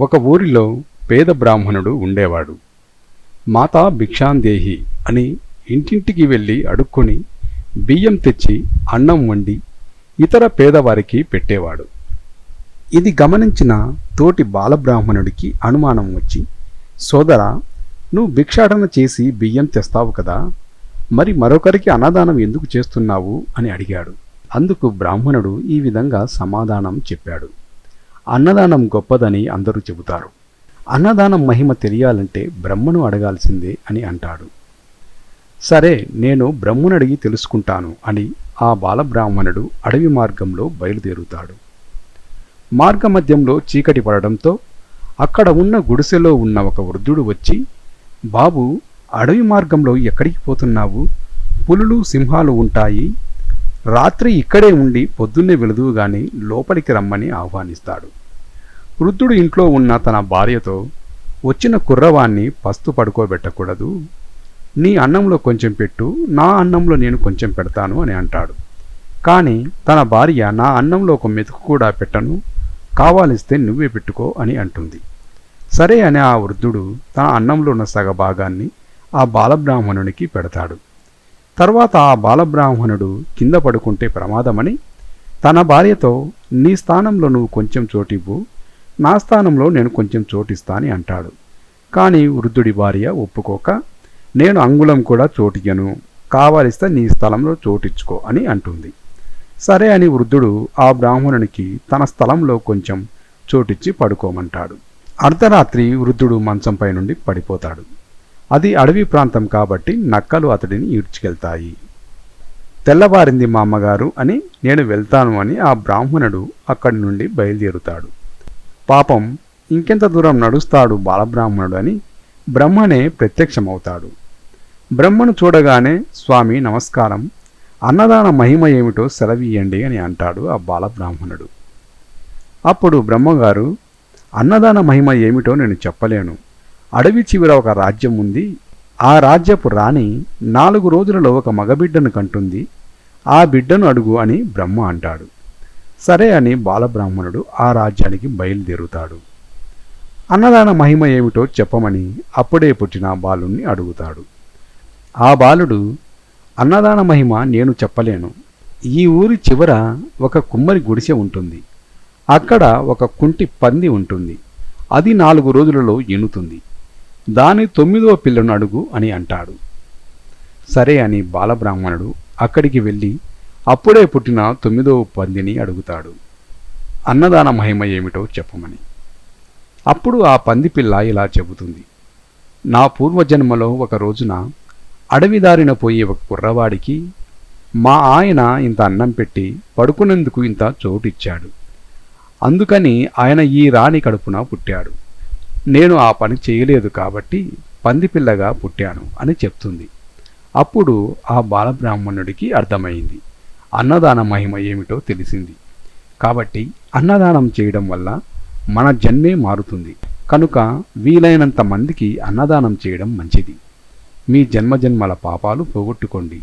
ఒక ఊరిలో పేద బ్రాహ్మణుడు ఉండేవాడు. మాతా భిక్షాందేహి అని ఇంటింటికి వెళ్ళి అడుక్కొని బియ్యం తెచ్చి అన్నం వండి ఇతర పేదవారికి పెట్టేవాడు. ఇది గమనించిన తోటి బాలబ్రాహ్మణుడికి అనుమానం వచ్చి సోదరా నువ్వు భిక్షాటన చేసి బియ్యం తెస్తావు కదా మరి మరొకరికి అన్నదానం ఎందుకు చేస్తున్నావు? అని అడిగాడు. అందుకు బ్రాహ్మణుడు ఈ విధంగా సమాధానం చెప్పాడు. అన్నదానం గొప్పదని అందరూ చెబుతారు. అన్నదానం మహిమ తెలియాలంటే బ్రహ్మను అడగాల్సిందే అని అంటాడు. సరే నేను బ్రహ్మనడిగి తెలుసుకుంటాను అని ఆ బాలబ్రాహ్మణుడు అడవి మార్గంలో బయలుదేరుతాడు. మార్గమధ్యంలో చీకటి పడడంతో అక్కడ ఉన్న గుడిసెలో ఉన్న ఒక వృద్ధుడు వచ్చి బాబు అడవి మార్గంలో ఎక్కడికి పోతున్నావు? పులులు సింహాలు ఉంటాయి. రాత్రి ఇక్కడే ఉండి పొద్దున్నే వెలుదువుగాని లోపలికి రమ్మని ఆహ్వానిస్తాడు. వృద్ధుడు ఇంట్లో ఉన్న తన భార్యతో వచ్చిన కుర్రవాణ్ణి పస్తు పడుకోబెట్టకూడదు. నీ అన్నంలో కొంచెం పెట్టు నా అన్నంలో నేను కొంచెం పెడతాను అని అంటాడు. కానీ తన భార్య నా అన్నంలో ఒక మెతుకు కూడా పెట్టను కావాలిస్తే నువ్వే పెట్టుకో అని అంటుంది. సరే అని ఆ వృద్ధుడు తన అన్నంలో ఉన్న సగభాగాన్ని ఆ బాలబ్రాహ్మణునికి పెడతాడు. తర్వాత ఆ బాలబ్రాహ్మణుడు కింద పడుకుంటే ప్రమాదమని తన భార్యతో నీ స్థానంలో నువ్వు కొంచెం చోటివ్వు నా స్థానంలో నేను కొంచెం చోటిస్తా అని అంటాడు. కానీ వృద్ధుడి భార్య ఒప్పుకోక నేను అంగుళం కూడా చోటియను కావలిస్తే నీ స్థలంలో చోటిచ్చుకో అని అంటుంది. సరే అని వృద్ధుడు ఆ బ్రాహ్మణునికి తన స్థలంలో కొంచెం చోటిచ్చి పడుకోమంటాడు. అర్ధరాత్రి వృద్ధుడు మంచంపై నుండి పడిపోతాడు. అది అడవి ప్రాంతం కాబట్టి నక్కలు అతడిని ఈడ్చుకెళ్తాయి. తెల్లవారింది మా అమ్మగారు అని నేను వెళ్తాను అని ఆ బ్రాహ్మణుడు అక్కడి నుండి బయలుదేరుతాడు. పాపం ఇంకెంత దూరం నడుస్తాడు బాలబ్రాహ్మణుడు అని బ్రహ్మనే ప్రత్యక్షమవుతాడు. బ్రహ్మను చూడగానే స్వామి నమస్కారం. అన్నదాన మహిమ ఏమిటో సెలవీయండి అని అంటాడు ఆ బాలబ్రాహ్మణుడు. అప్పుడు బ్రహ్మగారు అన్నదాన మహిమ ఏమిటో నేను చెప్పలేను. అడవి చివర ఒక రాజ్యం ఉంది. ఆ రాజ్యపు రాణి నాలుగు రోజులలో ఒక మగబిడ్డను కంటుంది. ఆ బిడ్డను అడుగు అని బ్రహ్మ అంటాడు. సరే అని బాలబ్రాహ్మణుడు ఆ రాజ్యానికి బయలుదేరుతాడు. అన్నదాన మహిమ ఏమిటో చెప్పమని అప్పుడే పుట్టిన బాలుణ్ణి అడుగుతాడు. ఆ బాలుడు అన్నదాన మహిమ నేను చెప్పలేను. ఈ ఊరి చివర ఒక కుమ్మరి గుడిసె ఉంటుంది. అక్కడ ఒక కుంటి పంది ఉంటుంది. అది నాలుగు రోజులలో ఎనుతుంది దాని తొమ్మిదవ పిల్లను అడుగు అని అంటాడు. సరే అని బాలబ్రాహ్మణుడు అక్కడికి వెళ్ళి అప్పుడే పుట్టిన తొమ్మిదవ పందిని అడుగుతాడు. అన్నదాన మహిమ ఏమిటో చెప్పమని. అప్పుడు ఆ పంది పిల్ల ఇలా చెబుతుంది. నా పూర్వజన్మలో ఒక రోజున అడవిదారిన పోయే ఒక కుర్రవాడికి మా ఆయన ఇంత అన్నం పెట్టి పడుకునేందుకు ఇంత చోటిచ్చాడు. అందుకని ఆయన ఈ రాణి కడుపున పుట్టాడు. నేను ఆ పని చేయలేదు కాబట్టి పందిపిల్లగా పుట్టాను అని చెప్తుంది. అప్పుడు ఆ బాలబ్రాహ్మణుడికి అర్థమైంది. అన్నదాన మహిమ ఏమిటో తెలిసింది. కాబట్టి అన్నదానం చేయడం వల్ల మన జన్మే మారుతుంది. కనుక వీలైనంత మందికి అన్నదానం చేయడం మంచిది. మీ జన్మజన్మల పాపాలు పోగొట్టుకోండి.